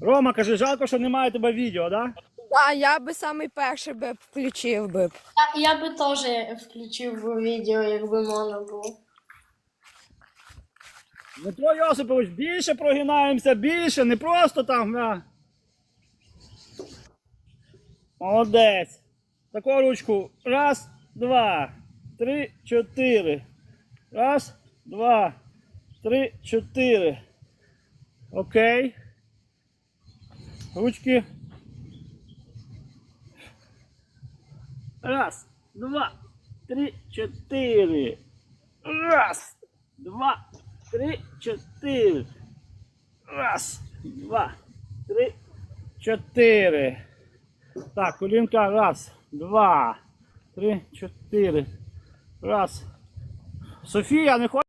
Рома, каже, жалко, що немає тебе відео, да? Да, я би самий перший би включив би. Я, я би теж включив би відео, якби можна було. Дмитро Йосипович, більше прогинаємося, більше, не просто там. Да. Молодець. Таку ручку. Раз, два, три, чотири. Раз, два, три, чотири. Окей. Ручки. Раз, два, три, чотири. Раз, два, три, чотири. Раз, два, три, чотири. Так, колінка. Раз, два, три, чотири. Раз. Софія, не хочеш?